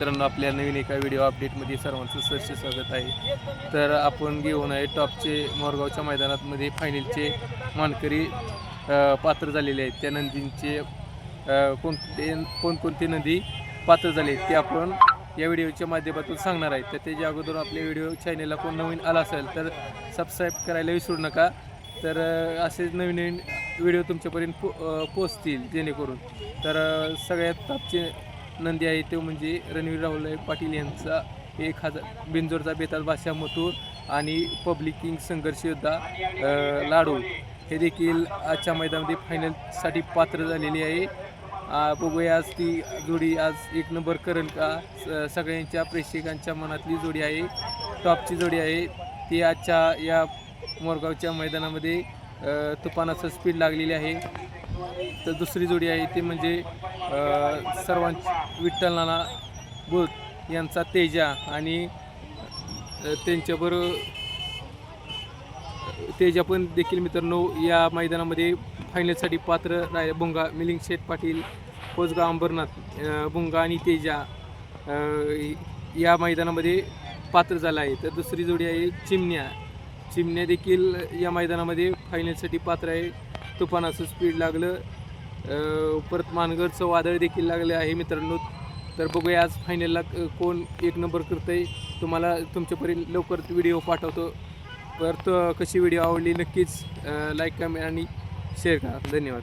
मित्रांनो आपल्या नवीन एका व्हिडिओ अपडेटमध्ये सर्वांचं सरसे स्वागत आहे. तर आपण घेऊन आहे टॉपचे मोरगावच्या मैदानातमध्ये फायनलचे मानकरी पात्र झालेले आहेत. त्या नंदींचे कोणते कोणकोणती नदी पात्र झाले ते आपण या व्हिडिओच्या माध्यमातून सांगणार आहेत तर त्याच्या अगोदर आपल्या व्हिडिओ चॅनेलला कोण नवीन आला असेल तर सबस्क्राईब करायला विसरू नका. तर असेच नवीन नवीन व्हिडिओ तुमच्यापर्यंत पो पोचतील जेणेकरून. तर सगळ्यात टॉपचे नंदी आहे तो म्हणजे रणवीर राहुल पाटील यांचा एक हजार बिंजोरचा बेताल बादशाह मथुर आणि पब्लिक किंग संघर्ष योद्धा लाडू. हे देखील आजच्या मैदानामध्ये फायनलसाठी पात्र झालेली आहे. बघूया आज ती जोडी आज एक नंबर करेल का स- सगळ्यांच्या प्रेक्षकांच्या मनातली जोडी आहे टॉपची जोडी आहे. ती आजच्या या मोरगावच्या मैदानामध्ये तुफानाचं स्पीड लागलेली आहे. तर दुसरी जोडी आहे ती म्हणजे सर्वां विठ्ठलनाना विठ्ठल बुध यांचा तेजा आणि त्यांच्याबरोबर तेजा पण देखील मित्रांनो या मैदानामध्ये फायनलसाठी पात्र राहिले बुंगा मिलिंग शेठ पाटील कोसगाव अंबरनाथ बुंगा आणि तेजा या मैदानामध्ये पात्र झाला आहे. तर दुसरी जोडी आहे चिमण्या. चिमण्या देखील या मैदानामध्ये फायनलसाठी पात्र आहे. तुफानाचं स्पीड लागलं. परत मानगडचं वादळ देखील लागले आहे मित्रांनो. तर बघूया आज फायनलला कोण एक नंबर करतं आहे तुम्हाला तुमच्यापर्यंत लवकर व्हिडिओ पाठवतो. परत कशी व्हिडिओ आवडली नक्कीच लाईक कमेंट आणि शेअर करा. धन्यवाद.